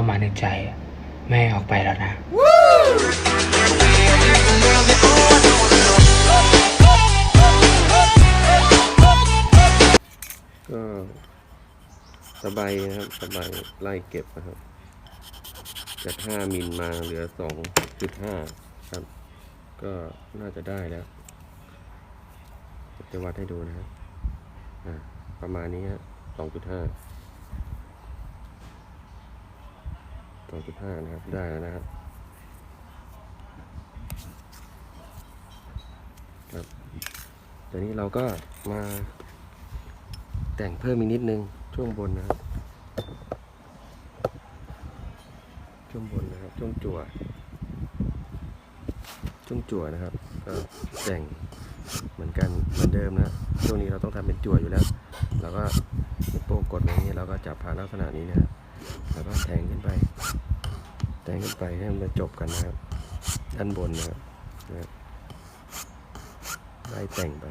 เข้ามาในใจ แม่ออกไปแล้วนะ ก็สบายนะครับสบายไล่เก็บนะครับ จาก 5 มิลมาเหลือ 2.5 ครับ ก็น่าจะได้แล้วจะวัดให้ดูนะครับ อ่า ประมาณนี้ฮะ2.5 2.5นะครับ ได้แล้วนะครับครับตอนนี้เราก็มาแต่งเพิ่มอีกนิดนึง ช่วงบนนะครับ ช่วงบนนะครับ ช่วงจั่ว ช่วงจั่วนะครับก็แต่งเหมือนกันเหมือนเดิมนะ ช่วงนี้เราต้องทำเป็นจั่วอยู่แล้ว เราก็โป้งกดอย่างนี้เราก็จับผ่านลักษณะนี้นะครับแล้วก็แทงขึ้นไป แทงขึ้นไปให้มันจบกันนะครับ ด้านบนนะครับนะไล่แต่งไป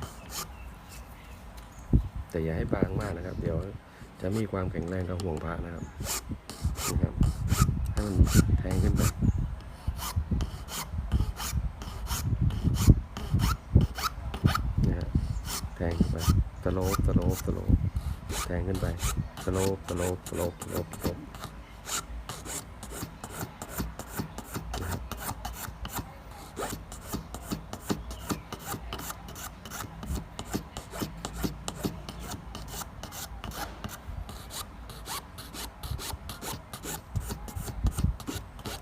แต่อย่าให้บางมากนะครับ เดี๋ยวจะมีความแข็งแรงกับห่วงพระนะครับนะครับให้มันแทงขึ้นไปนะฮะแทงขึ้นไปสโลปสโลปสโลปแทงขึ้นไปสโลปสโลปสโลปสโลปสโลปนะครับ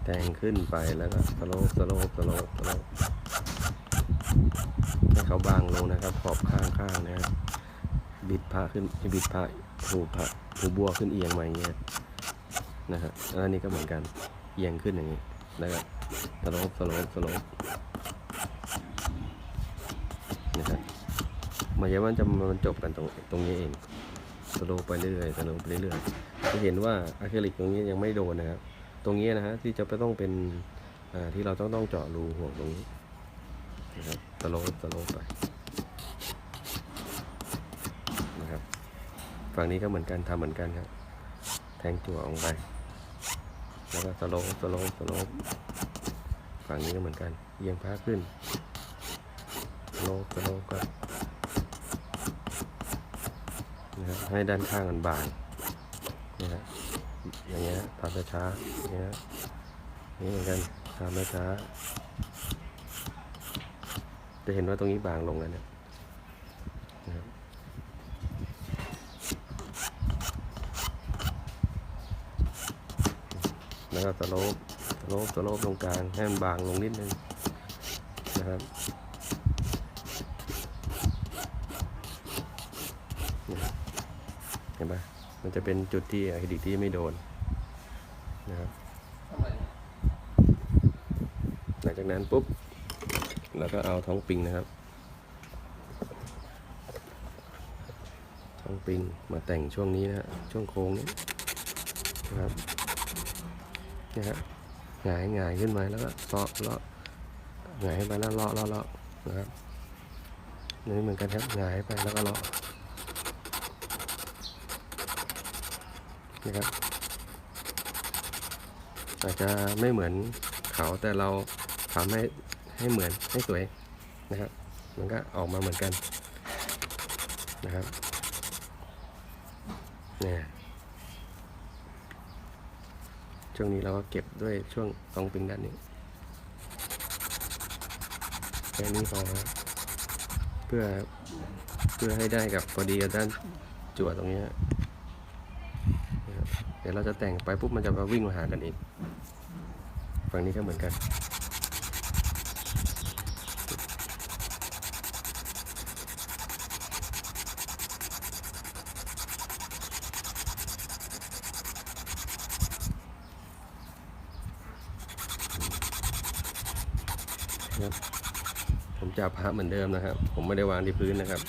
แทง ขึ้นไปแล้วก็สโลปสโลปสโลปสโลปให้เขาบางลงนะครับ ขอบข้างข้างนะครับบิดพระขึ้นบิดพระหูพระหูบัวขึ้นเอียงมาอย่างเงี้ยนะฮะแล้วนนี้ก็เหมือนกันเอียงขึ้นอย่างนี้แล้วก็สโลปสโลปสโลปนะครับมันจะมันจะมันจบกันตรงตรงนี้เองสโลไปเรื่อยสโลไปเรื่อยจะเห็นว่าอะคริลิกตรงนี้ยังไม่โดนนะครับ ตรงนี้นะฮะที่จะไปต้องเป็นที่เราต้องต้องเจาะรูห่วงตรงนี้นะครับสโลปสโลปไปนะครับฝั่งนี้ก็เหมือนกันทำเหมือนกันครับแทงจั่วออกไปแล้วก็สโลปสโลปสโลปฝั่งนี้ก็เหมือนกันเอียงผ้าขึ้นสโลปสโลปก็นะครับให้ด้านข้างมันบางนะครับ อย่างเงี้ยทำช้าๆอย่างเงี้ยนี่เหมือนกันทำช้าๆจะเห็นว่าตรงนี้บางลงแล้วเนี่ยนะครับแล้วก็สโลปสโลปสโลปตรงกลางให้มันบางลงนิดนึงนะครับเห็นปะมันจะเป็นจุดที่อะคริลิกที่ไม่โดนนะครับ หลังจาก นั้นปุ๊บเราก็เอาท้องปิงนะครับ ท้องปิงมาแต่งช่วงนี้นะฮะช่วงโค้งนี้นะครับนี่ฮะหงายหงายขึ้นมาแล้วก็เลาะเลาะหงายไปแล้วเลาะเลาะเลาะนะครับนี่เหมือนกันครับหงายไปแล้วก็เลาะนะครับอาจจะไม่เหมือนเขาแต่เรา ทำให้ให้เหมือนให้สวยนะครับ มันก็ออกมาเหมือนกันนะครับเนี่ยช่วงนี้เราก็เก็บด้วยช่วงตองปิงด้านนี้แค่นี้พอครับเพื่อเพื่อให้ได้กับพอดีกับด้านจั่วตรงนี้นะเดี๋ยวเราจะแต่งไปปุ๊บมันจะมาวิ่งมาหากันอีกฝั่งนี้ก็เหมือนกัน ครับ ผมจับพระเหมือนเดิมนะครับ ผมไม่ได้วางที่พื้นนะครับ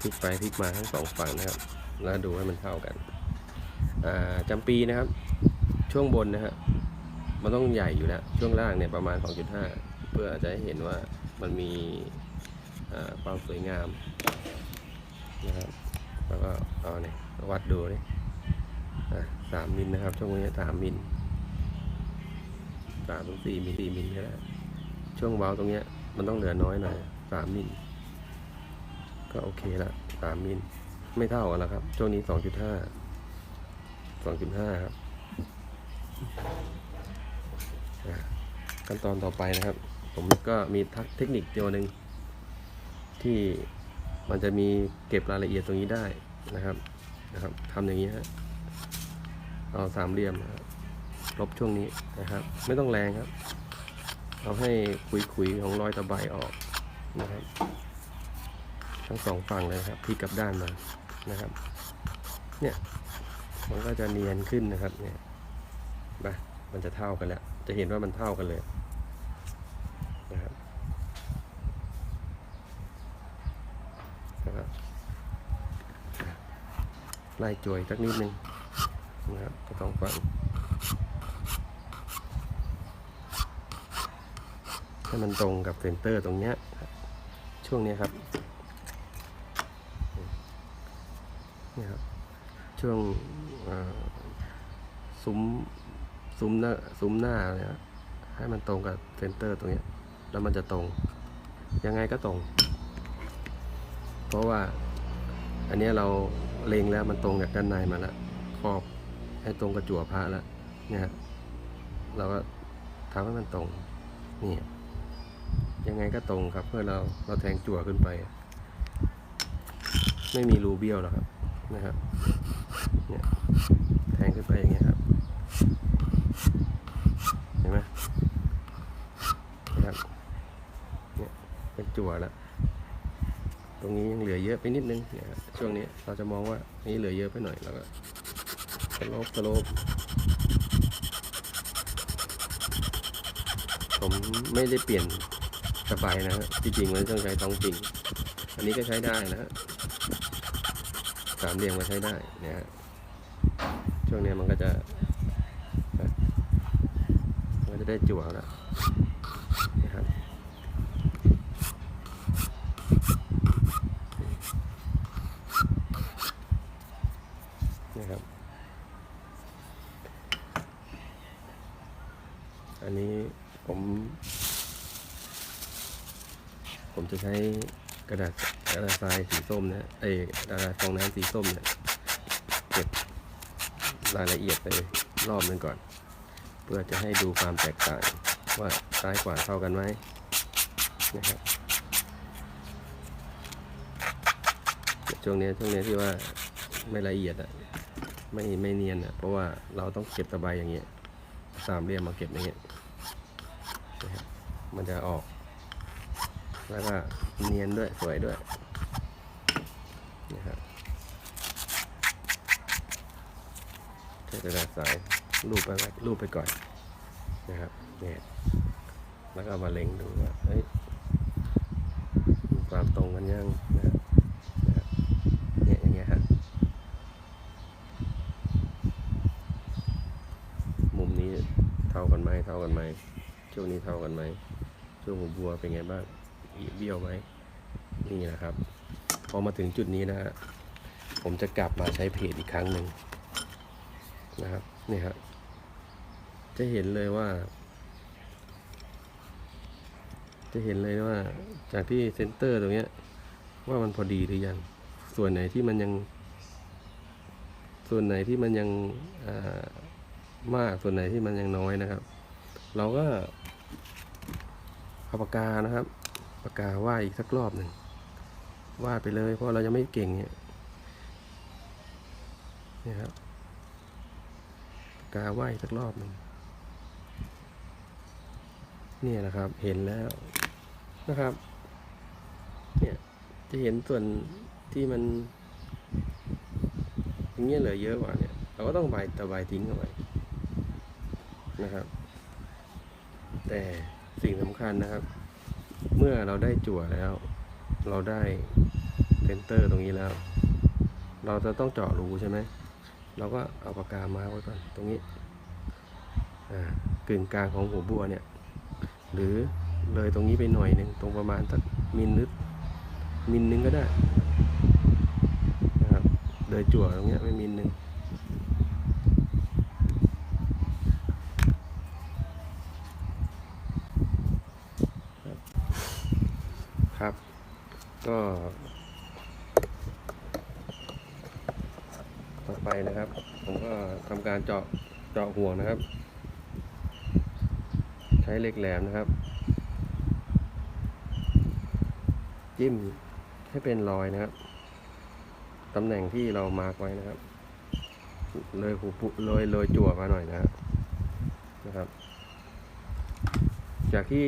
พลิกไปพลิกมาทั้งสองฝั่งนะครับ แล้วดูให้มันเท่ากันจำปีนะครับ ช่วงบนนะฮะมันต้องใหญ่อยู่แล้ว ช่วงล่างเนี่ยประมาณ 2.5 เพื่อจะให้เห็นว่ามันมีความสวยงามนะครับ แล้วก็เอาเนี่ยวัดดูนี่ สามมิลนะครับ ช่วงนี้สามมิลสามถึงสี่มิลสี่มิลก็ได้ช่วงเว้าตรงเนี้ย มันต้องเหลือน้อยหน่อยสามมิลก็โอเคละสามมิลไม่เท่ากันแล้วครับ ช่วงนี้สองจุดห้าสองจุดห้าครับขั้นตอนต่อไปนะครับ ผมก็มีทักเทคนิคเดียวหนึ่งที่มันจะมีเก็บรายละเอียดตรงนี้ได้นะครับนะครับทำอย่างนี้ฮะ เอาสามเหลี่ยมนะครับลบช่วงนี้นะครับ ไม่ต้องแรงครับ เอาให้ขุยๆของรอยตะไบออกนะครับ ทั้งสองฝั่งเลยครับพลิกกลับด้านมานะครับ เนี่ยมันก็จะเนียนขึ้นนะครับเนี่ยไปมันจะเท่ากันแล้ว จะเห็นว่ามันเท่ากันเลยนะครับนะครับไล่จวยสักนิดนึง นะครับก็ต้องฟังให้มันตรงกับเซนเตอร์ตรงเนี้ยช่วงเนี้ยครับเนี่ยครับ ช่วงซุ้มซุ้มหน้าซุ้มหน้าเนี่ยครับให้มันตรงกับเซนเตอร์ตรงเนี้ยแล้วมันจะตรง ยังไงก็ตรง เพราะว่าอันนี้เราเล็งแล้วมันตรงกับด้านในมาแล้ว ให้ตรงกับจั่วพระแล้วเนี่ยเราก็ทำให้มันตรงนี่ยังไงก็ตรงครับ เพื่อเราเราแทงจั่วขึ้นไป ไม่มีรูเบี้ยวหรอกครับนะครับเนี่ยแทงขึ้นไปอย่างเงี้ยครับเห็นไหมนะครับเนี่ยเป็นจั่วแล้วตรงนี้ยังเหลือเยอะไปนิดนึงเนี่ยช่วงนี้เราจะมองว่านี่เหลือเยอะไปหน่อยแล้วก็ สโลปสโลปผมไม่ได้เปลี่ยนสบายนะฮะที่จริงมันต้องใช้ท้องจริง อันนี้ก็ใช้ได้นะฮะสามเหลี่ยมก็ใช้ได้เนี่ยฮะช่วงนี้มันก็จะ มันจะได้จั่วแล้วนะครับนี่ครับ อันนี้ผม ผมจะใช้กระดาษกระดาษทรายสีส้มเนี่ยเอ้กระดาษฟองน้ำสีส้มเนี่ยเก็บรายละเอียดไปรอบนึงก่อน เพื่อจะให้ดูความแตกต่างว่าซ้ายขวาเท่ากันไหมนะครับช่วงนี้ช่วงนี้ที่ว่าไม่ละเอียดอะไม่ไม่เนียนอะเพราะว่าเราต้องเก็บตะไบอย่างเงี้ยสามเหลี่ยมมาเก็บอย่างเงี้ยนะครับมันจะออก แล้วก็เนียนด้วยสวยด้วยนะครับใช้กระดาษสายรูปไปรูปไปก่อนนะครับเนี่ยแล้วก็มาเล็งดูว่าเฮ้ยมีความตรงกันยังนะครับเนี่ยอย่างเงี้ยครับมุมนี้เท่ากันไหมเท่ากันไหมช่วงนี้เท่ากันไหมช่วงหัวบัวเป็นไงบ้าง เบี้ยวไหมนี่นะครับ พอมาถึงจุดนี้นะฮะผมจะกลับมาใช้เพจอีกครั้งหนึ่งนะครับนี่ครับจะเห็นเลยว่า จะเห็นเลยว่าจากที่เซนเตอร์ตรงเนี้ย ว่ามันพอดีหรือยัง ส่วนไหนที่มันยัง ส่วนไหนที่มันยังมากส่วนไหนที่มันยังน้อยนะครับ เราก็เอาปากกานะครับ ปากกาวาดอีกสักรอบหนึ่งวาดไปเลย เพราะเรายังไม่เก่งเนี่ยนี่ครับปากกาวาดอีกสักรอบหนึ่งเนี่ยนะครับเห็นแล้วนะครับ เนี่ยจะเห็นส่วนที่มันอย่างเงี้ยเหลือเยอะกว่าเนี่ย เราก็ต้องใบตะไบทิ้งเอาไว้นะครับ แต่สิ่งสำคัญนะครับ เมื่อเราได้จั่วแล้ว เราได้เซนเตอร์ตรงนี้แล้ว เราจะต้องเจาะรูใช่ไหมเราก็เอาปากกามาไว้ก่อนตรงนี้อ่ากึ่งกลางของหัวบัวเนี่ย หรือเลยตรงนี้ไปหน่อยหนึ่งตรงประมาณสักมิลนึกมิลนึงก็ได้นะครับเลยจั่วตรงเนี้ยไม่มิลหนึ่งครับครับ ก็ ต่อไปนะครับ ผมก็ทำการเจาะเจาะห่วงนะครับ ใช้เหล็กแหลมนะครับ จิ้มให้เป็นรอยนะครับตำแหน่งที่เรามาร์กไว้นะครับ เลยหูปุเลยเลยจั่วมาหน่อยนะครับนะครับ จากที่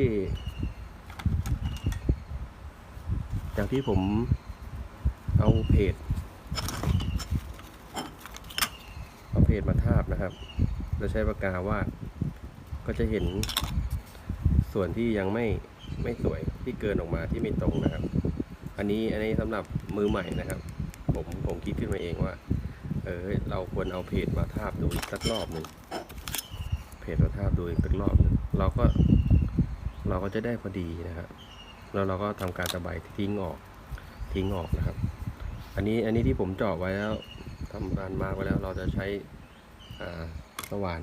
จากที่ผมเอาเพจ เอาเพจมาทาบ นะครับแล้วใช้ปากกาวาด ก็จะเห็นส่วนที่ยังไม่ไม่สวยที่เกินออกมาที่ไม่ตรงนะครับ อันนี้อันนี้สำหรับมือใหม่นะครับ ผมผมคิดขึ้นมาเองว่า เออเราควรเอาเพจมาทาบดูอีกสักรอบหนึ่งเพจมาทาบดูอีกสักรอบหนึ่งเราก็ เราก็จะได้พอดีนะครับแล้วเราก็ทำการตะไบทิ้งออกทิ้งออกนะครับ อันนี้อันนี้ที่ผมเจาะไว้แล้วทำการมาไว้แล้วเราจะใช้ สว่าน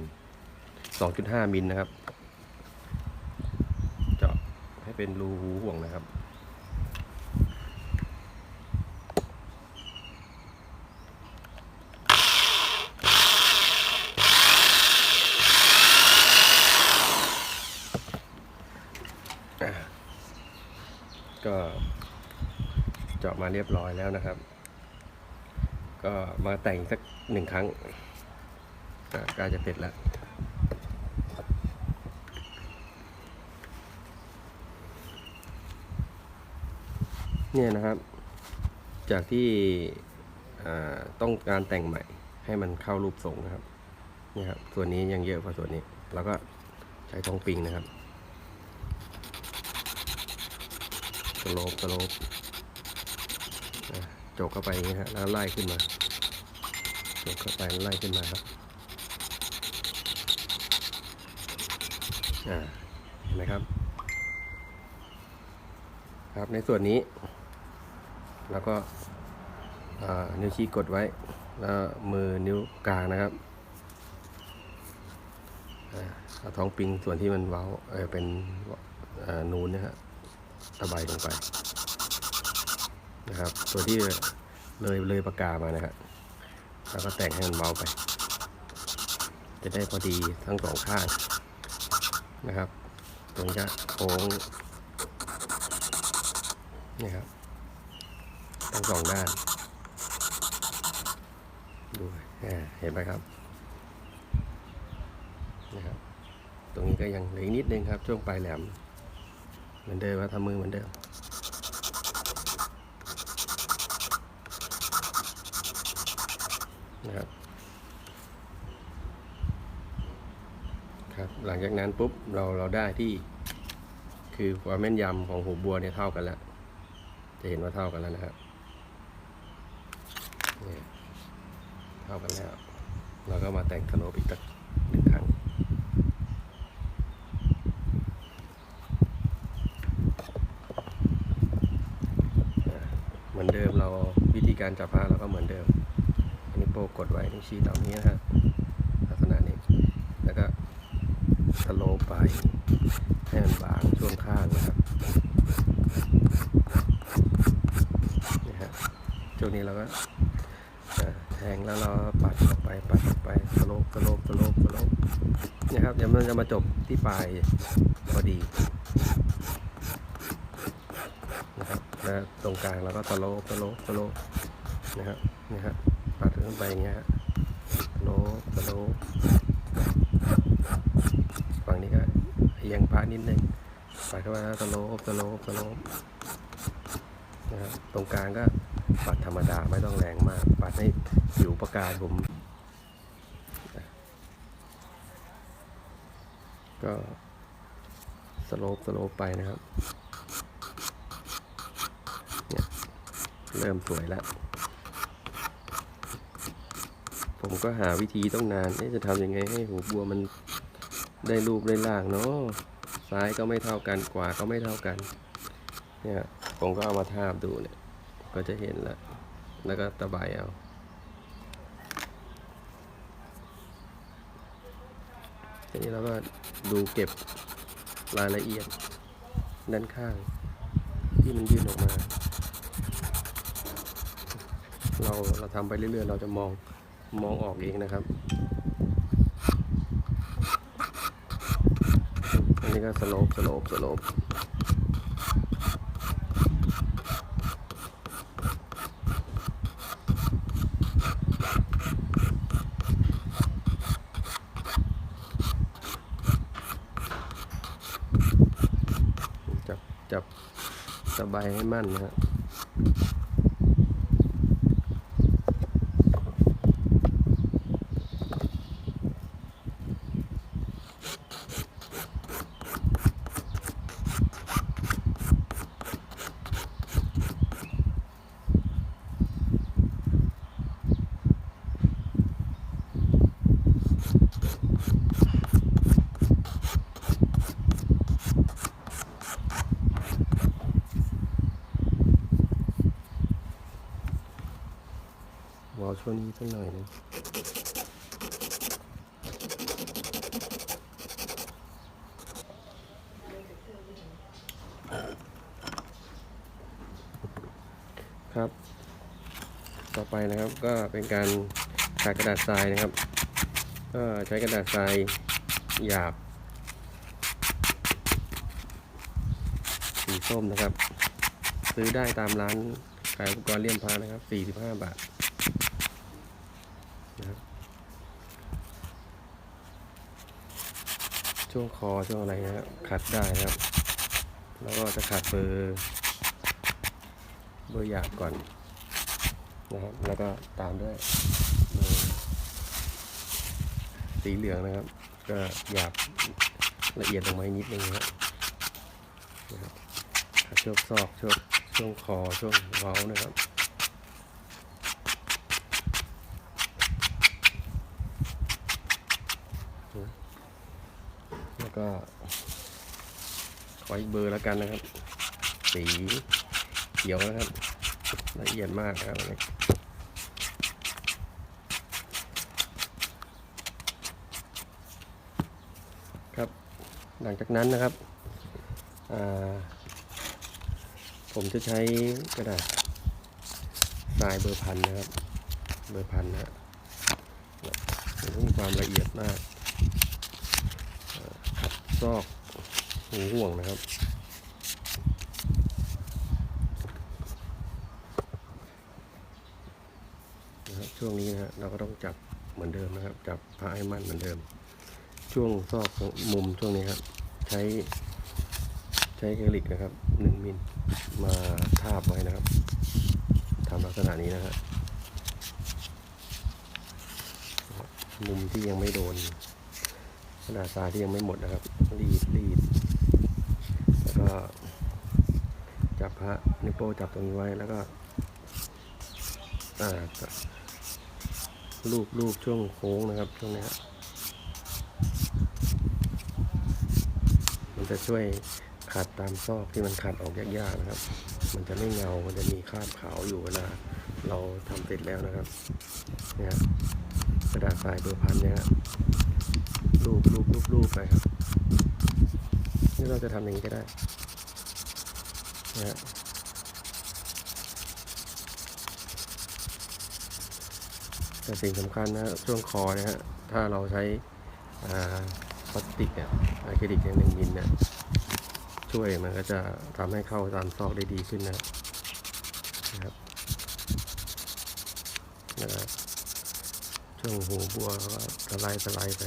2.5 มิลนะครับ เจาะให้เป็นรูหูห่วงนะครับ ก็เจาะมาเรียบร้อยแล้วนะครับ ก็มาแต่งสักหนึ่งครั้ง กล้จะเสร็จแล้วเนี่ยนะครับ จากที่ต้องการแต่งใหม่ให้มันเข้ารูปทรงนะครับเนี่ยครับ ส่วนนี้ยังเยอะกว่าส่วนนี้ แล้วก็ใช้ทองปิงนะครับสโลปสโลปจกเข้าไปนี้ฮะแล้วไล่ขึ้นมาจกเข้าไปแล้วไล่ขึ้นมาครับ อ่าเห็นไหมครับ ครับในส่วนนี้ แล้วก็นิ้วชี้กดไว้ แล้วมือนิ้วกลางนะครับอ่าเอาท้องปิงส่วนที่มันเว้าเออเป็นนูนนะฮะตะไบลงไปนะครับ ตัวที่เลยเลยปากกามานะครับแล้วก็แต่งให้มันเบาไป จะได้พอดีทั้งสองข้าง นะครับตรงนี้จะโค้งนี่ครับทั้งสองด้านดูอ่าเห็นไหมครับนะครับตรงนี้ก็ยังเหลือนิดนึงครับ ช่วงปลายแหลม เหมือนเดิมว่าทำมือเหมือนเดิมนะครับ ครับหลังจากนั้นปุ๊บเราเราได้ที่ คือความแม่นยำของหูบัวเนี่ยเท่ากันแล้ว จะเห็นว่าเท่ากันแล้วนะครับเนี่ยเท่ากันแล้ว เราก็มาแต่งสโลปอีกสักหนึ่งครั้งเหมือนเดิมเราวิธีการจับผ้าเราก็เหมือนเดิม อันนี้โปรกดไว้นิ้วชี้ตามนี้นะฮะลักษณะนี้ แล้วก็ส ไปให้มันบางช่วงข้างนะครับนี่ฮะช่วงนี้เราก็แทงแล้วเราปัดออกไปปัดออกไปสโลปสโลปสโลปสโลปนี่ครับเดี๋ยวมันจะมาจบที่ปลายพอดีนะครับแล้วตรงกลางเราก็สโลปสโลปสโลปนะครับนี่ครับปัดขึ้นไปอย่างเงี้ยฮะสโลปสโลปฝั่งนี้ก็เอียงพระนิดนึงปัดเข้ามาแล้วสโลปสโลปสโลปนะครับตรงกลางก็ปัดธรรมดาไม่ต้องแรงมาก ปัดให้ผิวประกาศผม ก็สโลปสโลปไปนะครับเนี่ยเริ่มสวยแล้ว ผมก็หาวิธีต้องนานจะทำยังไงให้หูบัวมัน ได้รูปได้ล่างเนาะซ้ายก็ไม่เท่ากันขวาก็ไม่เท่ากัน เนี่ยผมก็เอามาทาบดูเนี่ย ก็จะเห็นละแล้วก็ตะไบเอาทีนี้เราก็ดูเก็บรายละเอียด ด้านข้าง ที่มันยื่นออกมา เราเราทำไปเรื่อยๆ เราจะมองมองออกเองนะครับ ก็สโลปสโลปสโลปจับจับสบายให้มั่นนะฮะ วอลช่วงนี้สักหน่อยนึงครับ ต่อไปนะครับก็เป็นการขัดกระดาษทรายนะครับ ก็ใช้กระดาษทรายหยาบ สีส้มนะครับ ซื้อได้ตามร้านขายอุปกรณ์เลี่ยมพระนะครับ 45 บาทนะครับช่วงคอช่วงอะไรนะครับขัดได้นะครับ แล้วก็จะขัดเบอร์เบอร์หยาบก่อนนะครับ แล้วก็ตามด้วยเบอร์ สีเหลืองนะครับ ก็หยาบละเอียดลงมาอีกนิดนึงนะครับช่วงซอกช่วงช่วงคอช่วงเว้านะครับแล้วก็ขออีกเบอร์แล้วกันนะครับ สีเขียวนะครับ ละเอียดมากนะครับ หลังจากนั้นนะครับ ผมจะใช้กระดาษทรายเบอร์พันนะครับ เบอร์พันนะฮะมันต้องมีความละเอียดมากขัดซอกหูห่วงนะครับนะครับ ช่วงนี้นะฮะเราก็ต้องจับเหมือนเดิมนะครับ จับพระให้มั่นเหมือนเดิม ช่วงซอกมุมช่วงนี้ครับ ใช้ใช้เอลิกนะครับหนึ่งมิลมาทาบไว้นะครับทำลักษณะนี้นะฮะมุมที่ยังไม่โดนกระดาษทรายที่ยังไม่หมดนะครับ รีดรีดแล้วก็จับพระนิ้วโป้จับตรงนี้ไว้แล้วก็อ่าลูบลูบช่วงโค้งนะครับช่วงนี้ฮะมั จะช่วยขัดตามซอกที่มันขัดออกยากๆนะครับ มันจะไม่เงา มันจะมีคราบขาวอยู่เวลาเราทำเสร็จแล้วนะครับเนี่ยกระดาษทรายเบอร์พันเนี่ยรูปรูปรูปรูปไปครับ นี่เราจะทำอย่างนี้ก็ได้นะฮะแต่สิ่งสำคัญนะช่วงคอนะฮะถ้าเราใช้อ่า ลาสติกเนี่ยอะคริลิกเนี่ยหนึ่งมิลเนี่ยช่วยมันก็จะทำให้เข้าตามซอกได้ดีขึ้นนะนะครับนะครับช่วงหูบัวก็สไลด์สไลด์ไป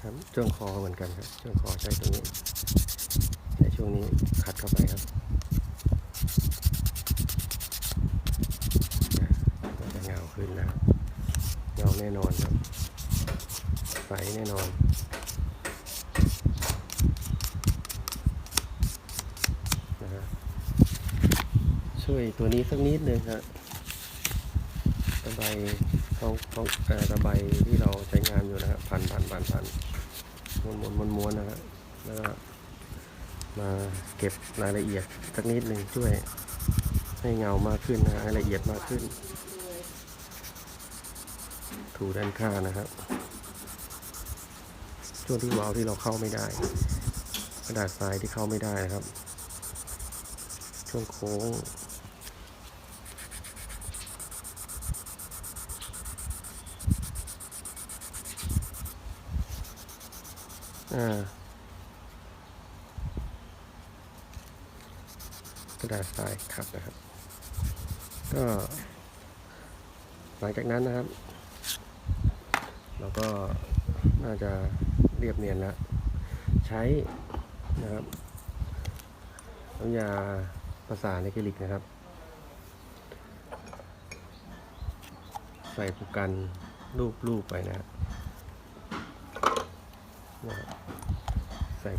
ครับช่วงค อนกันครับช่วงคอใช้ตรงนี้ใช้ช่วงนี้ขัดเข้าไปครับก็จะเงาขึ้นแล้วเงาแน่นอนครับ ใสแน่นอนนะครับช่วยตัวนี้สักนิดนึงครับตะไบเขาเขาเอ่อตะไบที่เราใช้งานอยู่นะครับพันพันพันพัน ม้วนม้วนม้วนม้วนนะครับแล้วก็มาเก็บรายละเอียดสักนิดหนึ่งช่วยให้เงามากขึ้นนะให้ละเอียดมากขึ้น ถูด้านข้างนะครับ ช่วงที่วาลที่เราเข้าไม่ได้ กระดาษทรายที่เข้าไม่ได้นะครับ ช่วงโค้ง อ่ากระดาษทรายขัดนะครับ ก็ หลังจากนั้นนะครับ เราก็น่าจะเรียบเนียนแล้ว ใช้นะครับน้ำยาประสานในคริลิกนะครับ ใส่ผูกกันรูปๆไปนะครับนะครับ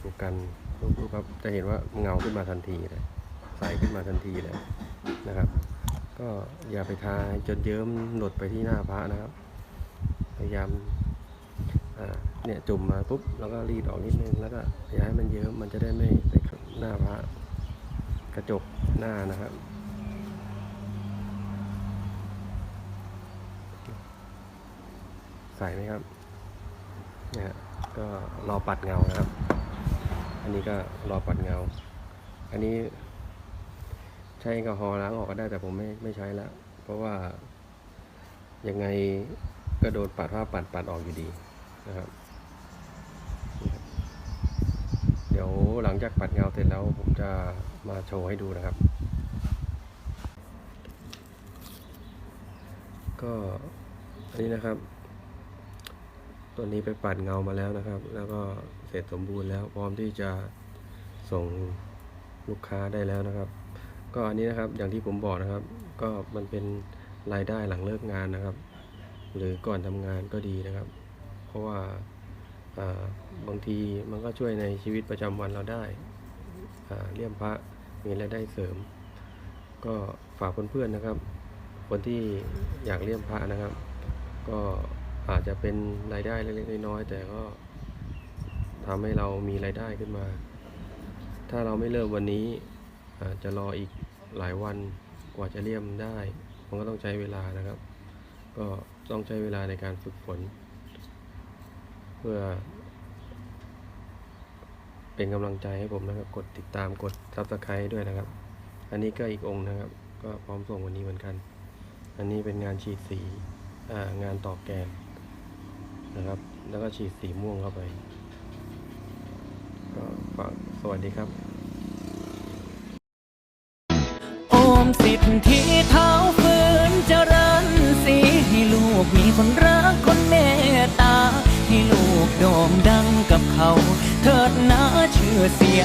ดูกันรูปครับจะเห็นว่าเงาขึ้นมาทันทีเลยใสขึ้นมาทันทีเลยนะครับ ก็อย่าไปทาจนเยิ้มหลดไปที่หน้าพระนะครับ พยายามเนี่ยจุ่มมาปุ๊บแล้วก็รีดออกนิดนึงแล้วก็อย่าให้มันเยิ้มมันจะได้ไม่ไปหน้าพระกระจกหน้านะครับใส่ไหมครับเนี่ยก็รอปัดเงานะครับ อันนี้ก็รอปัดเงา อันนี้ใช้แอลกอฮอล์ล้างออกก็ได้แต่ผมไม่ไม่ใช้แล้ว เพราะว่ายังไงก็โดนปัดผ้าปัดปัดออกอยู่ดีนะครับนี่ครับเดี๋ยวหลังจากปัดเงาเสร็จแล้วผมจะมาโชว์ให้ดูนะครับ ก็อันนี้นะครับ ตัวนี้ไปปัดเงามาแล้วนะครับ แล้วก็เสร็จสมบูรณ์แล้ว พร้อมที่จะส่งลูกค้าได้แล้วนะครับ ก็อันนี้นะครับอย่างที่ผมบอกนะครับ ก็มันเป็นรายได้หลังเลิกงานนะครับ หรือก่อนทำงานก็ดีนะครับ เพราะว่าบางทีมันก็ช่วยในชีวิตประจำวันเราได้เลี่ยมพระมีรายได้เสริม ก็ฝากเพื่อนๆนะครับ คนที่อยากเลี่ยมพระนะครับ ก็ อาจจะเป็นรายได้เล็กๆน้อยๆแต่ก็ทำให้เรามีรายได้ขึ้นมา ถ้าเราไม่เริ่มวันนี้อาจจะรออีกหลายวันกว่าจะเลี่ยมได้ มันก็ต้องใช้เวลานะครับ ก็ต้องใช้เวลาในการฝึกฝน เพื่อ เป็นกำลังใจให้ผมนะครับ กดติดตามกด subscribe ด้วยนะครับ อันนี้ก็อีกองค์นะครับ ก็พร้อมส่งวันนี้เหมือนกัน อันนี้เป็นงานฉีดสีงานตอกแกน นะครับ แล้วก็ฉีดสีม่วงเข้าไป ก็ฝากสวัสดีครับ โอมสิทธิเท้าฟื้นเจริญสีให้ลูกมีคนรักคนเมตตา ให้ลูกโด่งดังกับเขา เถิดนะชื่อเสียง